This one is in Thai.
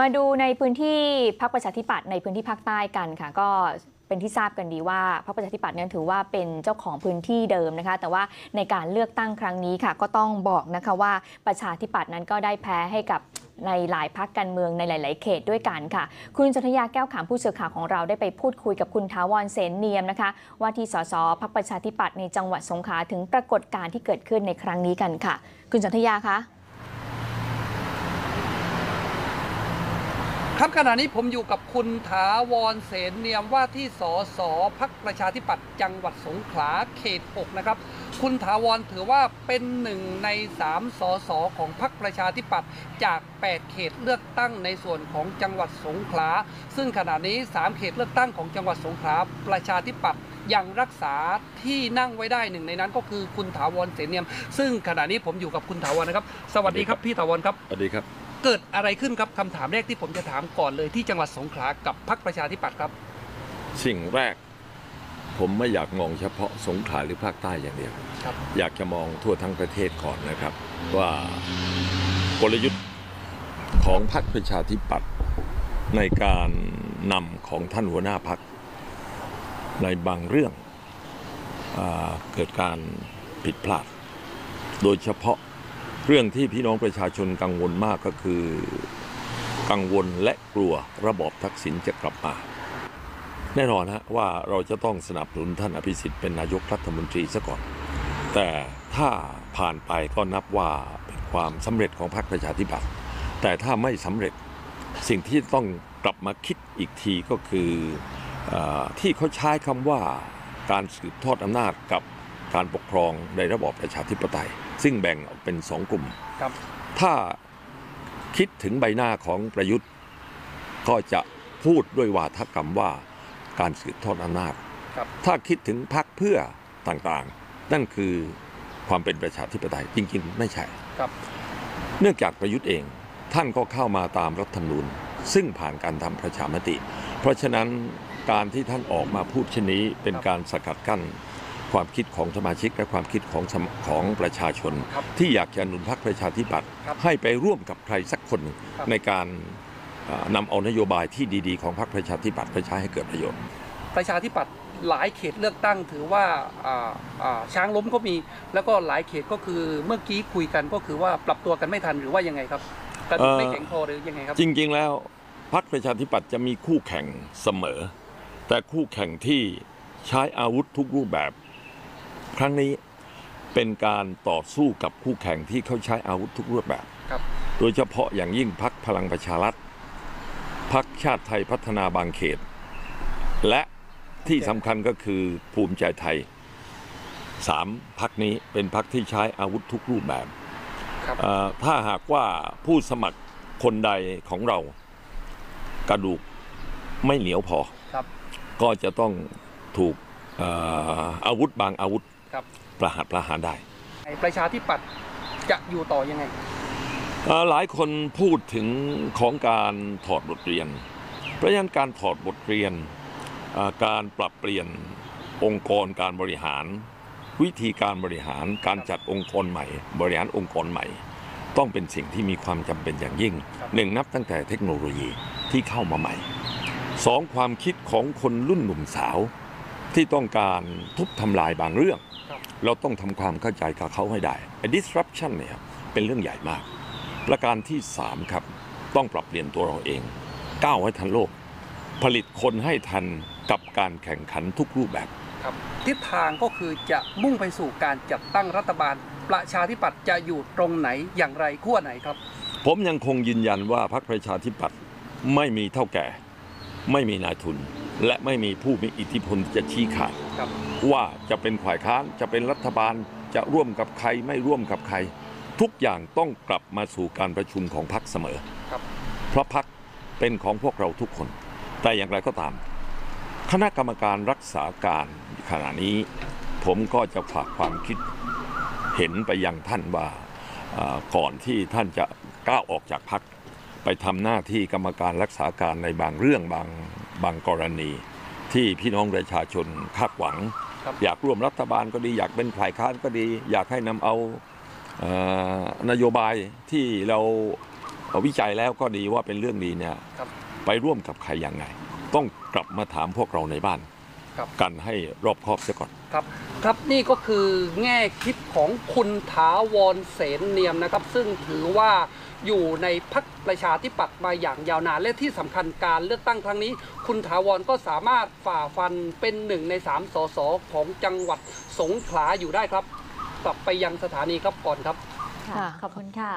มาดูในพื้นที่พักประชาธิปัตย์ในพื้นที่ภาคใต้กันค่ะ ก็เป็นที่ทราบกันดีว่าพรรคประชาธิปัตย์นั้นถือว่าเป็นเจ้าของพื้นที่เดิมนะคะ แต่ว่าในการเลือกตั้งครั้งนี้ค่ะ ก็ต้องบอกนะคะว่าประชาธิปัตย์นั้นก็ได้แพ้ให้กับในหลายพักการเมืองในหลาย ๆ เขตด้วยกันค่ะ คุณจนทยาแก้วขามผู้สื่อข่าวของเราได้ไปพูดคุยกับคุณท้าวรเสนเนียมนะคะ ว่าที่สสพักประชาธิปัตย์ในจังหวัดสงขลาถึงปรากฏการณ์ที่เกิดขึ้นในครั้งนี้กันค่ะ คุณจนทยาคะ ครับขณะนี้ผมอยู่กับคุณถาวรเสนเนียมว่าที่สสพักประชาธิปัตย์จังหวัดสงขลาเขต 6 นะครับ คุณถาวรถือว่าเป็นหนึ่งใน 3 สสของพักประชาธิปัตย์จาก 8 เขตเลือกตั้งในส่วนของจังหวัดสงขลา ซึ่งขณะนี้ 3 เขตเลือกตั้งของจังหวัดสงขลาประชาธิปัตย์ยังรักษาที่นั่งไว้ได้หนึ่งในนั้นก็คือคุณถาวรเสนเนียม ซึ่งขณะนี้ผมอยู่กับคุณถาวรนะครับ สวัสดีครับพี่ถาวรครับสวัสดีครับ เกิดอะไรขึ้นครับคำถามแรกที่ผมจะถามก่อนเลยที่จังหวัดสงขลากับพรรคประชาธิปัตย์ครับ สิ่งแรก ผมไม่อยากมองเฉพาะสงขลาหรือภาคใต้อย่างเดียว ครับ อยากจะมองทั่วทั้งประเทศก่อนนะครับ ว่ากลยุทธ์ของพรรคประชาธิปัตย์ในการนำของท่านหัวหน้าพรรคในบางเรื่องอาเกิดการผิดพลาด โดยเฉพาะ เรื่องที่พี่น้องประชาชนกังวลมากก็คือ กังวลและกลัวระบอบทักษิณจะกลับมา แน่นอนฮะว่าเราจะต้องสนับสนุนท่านอภิสิทธิ์เป็นนายกรัฐมนตรีซะก่อน แต่ถ้าผ่านไปก็นับว่าเป็นความสำเร็จของพรรคประชาธิปัตย์แต่ถ้าไม่สำเร็จสิ่งที่ต้องกลับมาคิดอีกทีก็คือออที่เขาใช้คำว่าการสืบทอดอำนาจกับการปกครองในระบอบประชาธิปไตยซึ่งแบ่งออกเป็นสองกลุ่ม ครับถ้าคิดถึงใบหน้าของประยุทธ์ ก็จะพูดด้วยวาทกรรมว่าการสืบทอดอำนาจ ครับ ถ้าคิดถึงพรรคเพื่อต่างๆ นั่นคือความเป็นประชาธิปไตยจริง ๆ ไม่ใช่ ครับ เนื่องจากประยุทธ์เองท่านก็เข้ามาตามรัฐธรรมนูญ ซึ่งผ่านการทำประชามติ เพราะฉะนั้นการที่ท่านออกมาพูดเช่นนี้เป็นการสกัดกั้น ความคิดของสมาชิกและความคิดของสมของประชาชนครับที่อยากจะหนุนพรรคประชาธิปัตย์ครับให้ไปร่วมกับใครสักคนหนึ่งครับในการเอ่อนำเอานโยบายที่ดีๆของพรรคประชาธิปัตย์ไปใช้ให้เกิดประโยชน์ ประชาธิปัตย์หลายเขตเลือกตั้งถือว่าอ่าอ่าช้างล้มก็มี แล้วก็หลายเขตก็คือเมื่อกี้คุยกันก็คือว่าปรับตัวกันไม่ทันหรือว่ายังไงครับกระดูกไม่เอ่อแข็งพอหรือยังไงครับ จริง ๆ แล้วพรรคประชาธิปัตย์จะมีคู่แข่งเสมอ แต่คู่แข่งที่ใช้อาวุธทุกรูปแบบ ครั้งนี้เป็นการต่อสู้กับคู่แข่งที่เขาใช้อาวุธทุกรูปแบบ ครับ โดยเฉพาะอย่างยิ่งพรรคพลังประชารัฐพรรคชาติไทยพัฒนาบางเขต และที่สำคัญก็คือภูมิใจไทยสามพรรคนี้เป็นพรรคที่ใช้อาวุธทุกรูปแบบครับ เอ่อถ้าหากว่าผู้สมัครคนใดของเรากระดูกไม่เหนียวพอ ครับ ก็จะต้องถูกเอ่ออาวุธบางอาวุธ ครับประหัตประหารได้ประชาธิปัตย์จะอยู่ต่อยังไงเอ่อหลายคนพูดถึงของการถอดบทเรียน เพราะฉะนั้นการถอดบทเรียนเอ่อการปรับเปลี่ยนองค์กรการบริหาร วิธีการบริหาร การจัดองค์กรใหม่ บริหารองค์กรใหม่ ต้องเป็นสิ่งที่มีความจำเป็นอย่างยิ่งครับหนึ่งนับตั้งแต่เทคโนโลยีที่เข้ามาใหม่สองความคิดของคนรุ่นหนุ่มสาวที่ต้องการทุบทำลายบางเรื่องครับ เราต้องทำความเข้าใจกับเขาให้ได้ไอ้ disruption เนี่ยเป็นเรื่องใหญ่มาก ประการที่ 3 ครับ ต้องปรับเปลี่ยนตัวเราเอง ก้าวให้ทันโลก ผลิตคนให้ทันกับการแข่งขันทุกรูปแบบครับทิศทางก็คือจะมุ่งไปสู่การจัดตั้งรัฐบาล ประชาธิปัตย์จะอยู่ตรงไหนอย่างไรขั้วไหนครับ ผมยังคงยืนยันว่าพรรคประชาธิปัตย์ไม่มีเท่าแก่ ไม่มีนายทุน และไม่มีผู้มีอิทธิพลจะชี้ขาดครับว่าจะเป็นฝ่ายค้านจะเป็นรัฐบาลจะร่วมกับใครไม่ร่วมกับใคร ทุกอย่างต้องกลับมาสู่การประชุมของพรรคเสมอครับเพราะพรรคเป็นของพวกเราทุกคน แต่อย่างไรก็ตาม คณะกรรมการรักษาการขณะนี้ ผมก็จะฝากความคิดเห็นไปยังท่านว่าเอ่อก่อนที่ท่านจะก้าวออกจากพรรค ไปทำหน้าที่กรรมการรักษาการในบางเรื่องบางบางกรณี ที่พี่น้องประชาชนคาดหวังครับอยากร่วมรัฐบาลก็ดี อยากเป็นฝ่ายค้านก็ดี อยากให้นำเอาเอ่อนโยบายที่เราพอวิจัยแล้วก็ดีว่าเป็นเรื่องดีเนี่ยครับไปร่วมกับใครยังไง ต้องกลับมาถามพวกเราในบ้าน ครับ กันให้รอบคอบเสียก่อน ครับครับนี่ก็คือแง่คิดของคุณถาวรเสนเนียมนะครับ ซึ่งถือว่าอยู่ในพักประชาธิปัตย์มาอย่างยาวนานและที่สำคัญการเลือกตั้งครั้งนี้ คุณถาวรก็สามารถฝ่าฟันเป็นหนึ่งในสามสสของจังหวัดสงขลาอยู่ได้ครับ กลับไปยังสถานีครับก่อนครับ ค่ะ ขอบคุณค่ะ